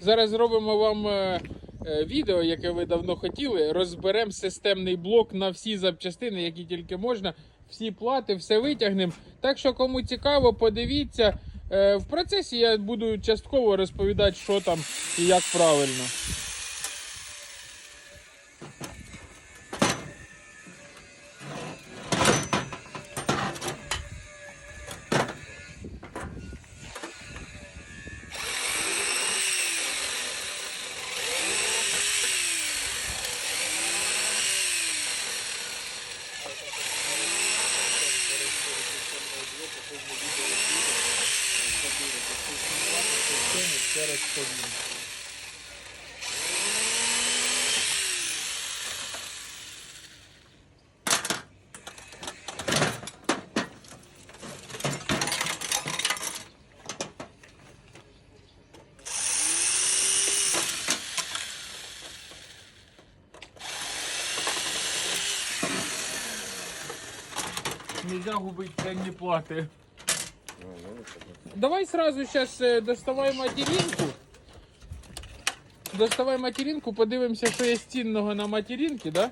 Зараз зробимо вам е, е, відео, яке ви давно хотіли. Розберемо системний блок на всі запчастини, які тільки можна. Всі плати, все витягнемо. Так що, кому цікаво, подивіться. Е, В процесі я буду частково розповідати, що там і як правильно. Нельзя губить ценні плати. Давай сразу сейчас доставай материнку. Доставай материнку, подивимося, що є цінного на материнці, да?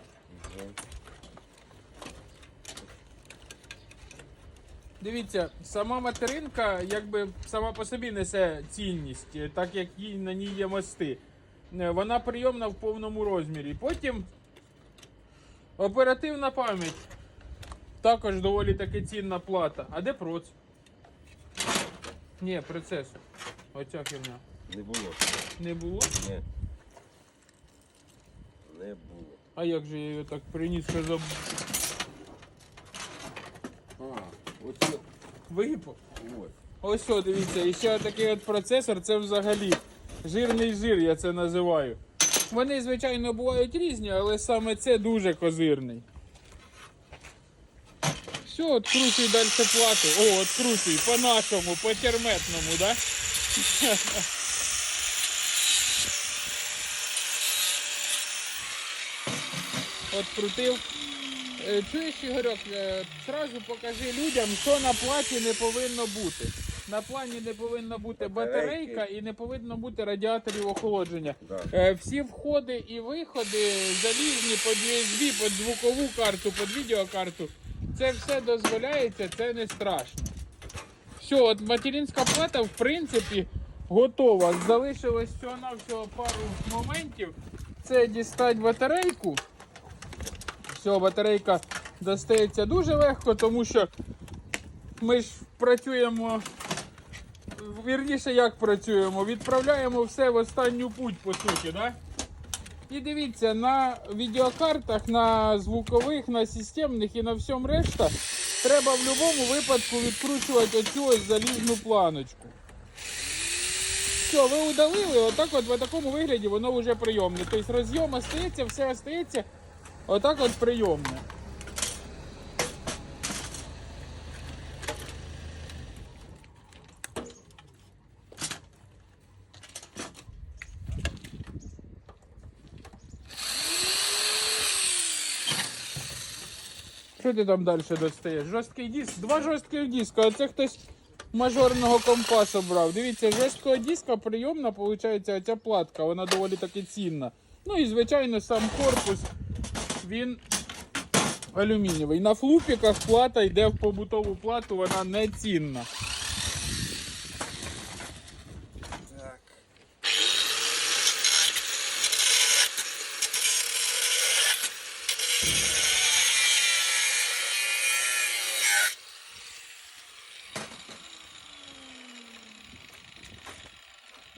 Дивіться, сама материнка якби сама по собі несе цінність, е, так як їй на ній є мости. Е, Вона прийомна в повному розмірі. Потім оперативна пам'ять. Також доволі таки цінна плата. А де проц? Ні, процесор. Оця херня. Не було. Не було? Ні. Не було. А як же я її так приніс, що заб... А, оце. випав? Ось. Ось о, дивіться, і ще такий от процесор, це взагалі жирний жир, я це називаю. Вони, звичайно, бувають різні, але саме це дуже козирний. Все, откручуй далі плату. О, откручуй по-нашому, по-терметному, да? Открутив. Е, Чуєш, Ігорьок, е, зразу покажи людям, що на платі не повинно бути. На плані не повинна бути батарейка і не повинно бути радіаторів охолодження. Да. Е, Всі входи і виходи залізні під USB, під звукову карту, під відеокарту. Це все дозволяється, це не страшно. Все, от материнська плата, в принципі, готова. Залишилось всього навсього пару моментів. Це дістати батарейку. Все, батарейка достається дуже легко, тому що ми ж працюємо. Вірніше, як працюємо? Відправляємо все в останню путь, по суті, да? І дивіться, на відеокартах, на звукових, на системних і на всьому решта треба в будь-якому випадку відкручувати оцю ось залізну планочку. Все, ви удалили, отак от в такому вигляді воно вже прийомне. Тобто розйом остається, все остається, отак от прийомне. Що ти там далі достаєш? Жорсткий диск? Два жорстких диска. Оце хтось мажорного компасу брав. Дивіться, жорсткого диска прийомна, виходить, оця платка, вона доволі таки цінна. Ну і звичайно сам корпус, він алюмінієвий. На флупіках плата йде в побутову плату, вона не цінна.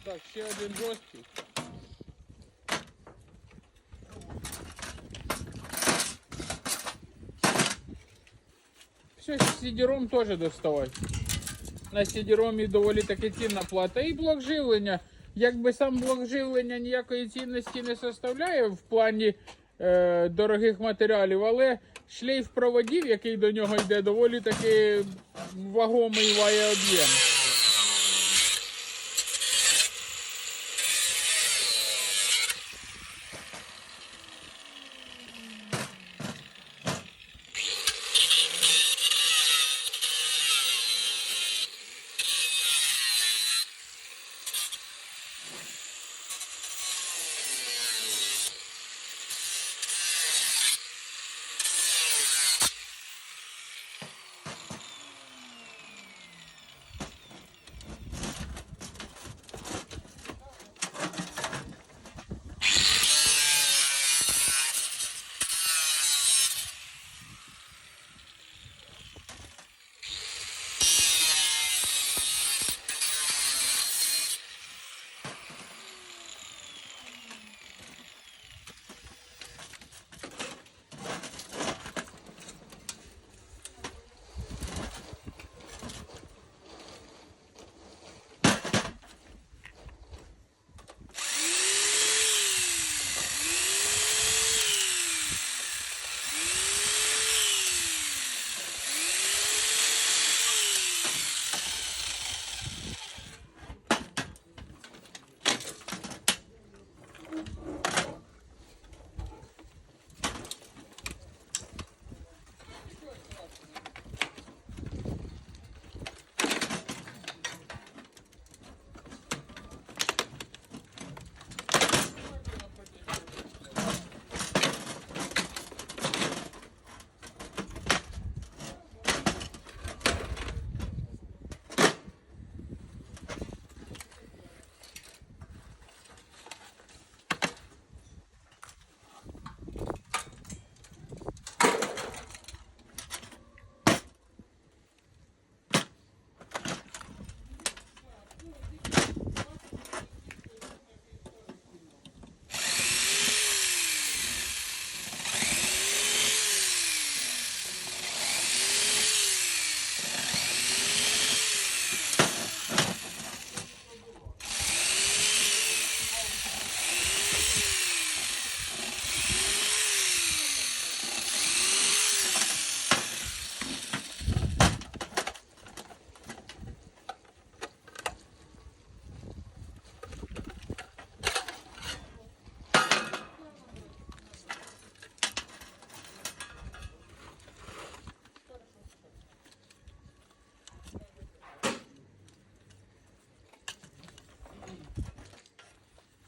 Так, ще один жорсткий. Все, сідіром теж доставай. На сідіромі доволі таки цінна плата. І блок живлення. Якби сам блок живлення ніякої цінності не составляє в плані е, дорогих матеріалів, але шлейф проводів, який до нього йде, доволі таки вагомий має об'єм.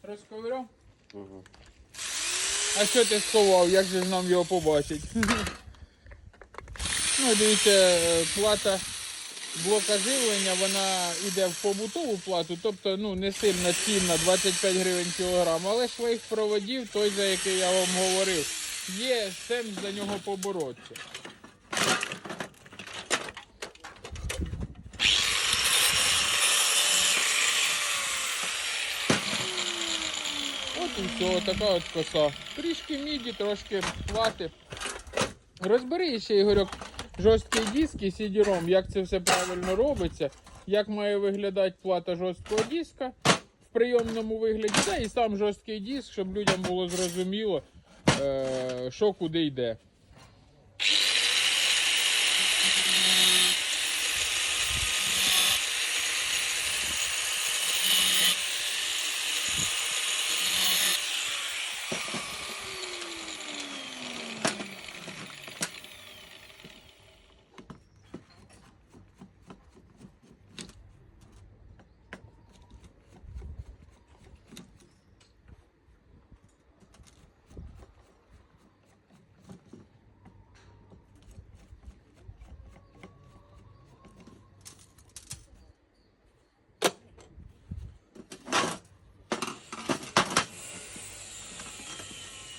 Розковиряв? Угу. А що ти сховав? Як же ж нам його побачить? ну, дивіться, е, плата блока живлення, вона йде в побутову плату, тобто ну, не сильно цінна, 25 гривень кілограм, але шлейф проводів, той, за який я вам говорив, є сенс за нього поборотися. От все, така от коса. Трішки міді, трошки плати. Розбери ще, Ігорьок, жорсткий диск і CD-ROM, як це все правильно робиться, як має виглядати плата жорсткого диска в прийомному вигляді, та і сам жорсткий диск, щоб людям було зрозуміло, е, що куди йде.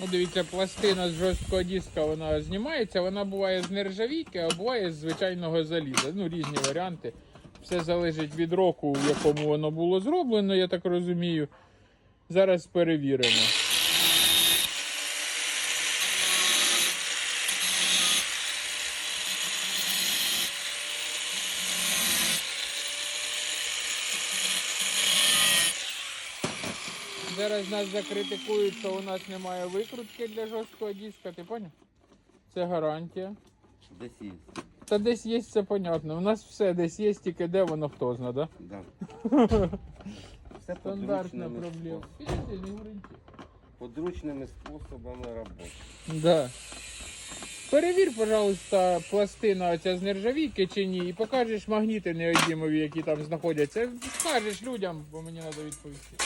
Ну, дивіться, пластина з жорсткого диска вона знімається, вона буває з нержавійки, а буває з звичайного заліза. Ну, різні варіанти. Все залежить від року, в якому воно було зроблено, я так розумію. Зараз перевіримо. Зараз нас закритикують, що у нас немає викрутки для жорсткого диска, ти поняв? Це гарантія. Десь є. Та десь є, це понятно. У нас все десь є, тільки де воно хто зна, да? Да. Все Стандартна подручними проблема. Підійди, не. Подручними способами роботи. Да. Перевір, пожалуйста, пластина оця з нержавійки чи ні, і покажеш магніти неодімові, які там знаходяться. Скажеш людям, бо мені треба відповісти.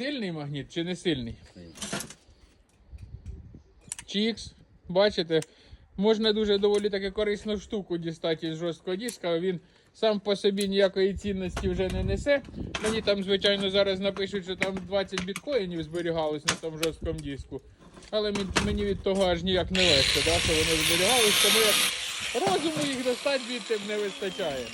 Сильний магніт чи не сильний? цей. Чікс. Бачите, можна дуже доволі таки корисну штуку дістати з жорсткого диска. Він сам по собі ніякої цінності вже не несе. Мені там, звичайно, зараз напишуть, що там 20 біткоїнів зберігалось на тому жорсткому диску. Але мені- від того аж ніяк не легше, да, що вони зберігались, тому як розуму їх достати звідти не вистачає.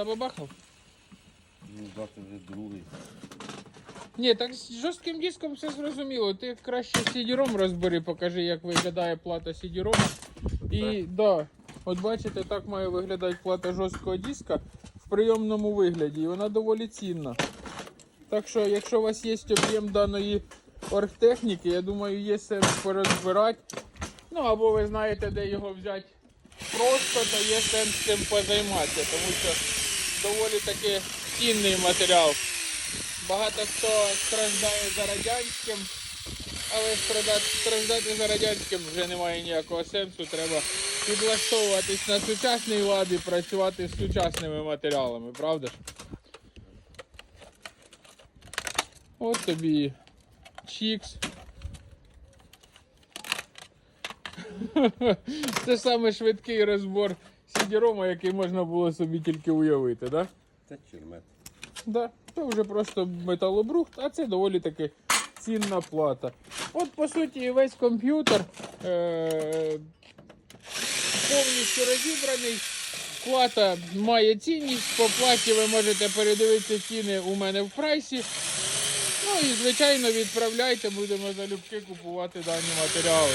Забабахав? Ну, да, це вже другий. Ні, так з жорстким диском все зрозуміло. Ти краще CD-ROM розбери, покажи, як виглядає плата CD-ROM. І да, от бачите, так має виглядати плата жорсткого диска в прийомному вигляді. І вона доволі цінна. Так що, якщо у вас є об'єм даної оргтехніки, я думаю, є сенс порозбирати. Ну або ви знаєте, де його взяти просто, то є сенс цим позайматися, тому що доволі таки цінний матеріал. Багато хто страждає за радянським, але страждати, страждати за радянським вже немає ніякого сенсу. Треба підлаштовуватись на сучасний лад і працювати з сучасними матеріалами, правда ж? От тобі чікс. Це саме швидкий розбор сідірома, який можна було собі тільки уявити. Да? Це чермет. Да, це вже просто металобрухт, а це доволі таки цінна плата. От по суті весь комп'ютер е- повністю розібраний. Плата має цінність. По платі ви можете передивитися ціни у мене в прайсі. Ну і звичайно відправляйте, будемо залюбки купувати дані матеріали.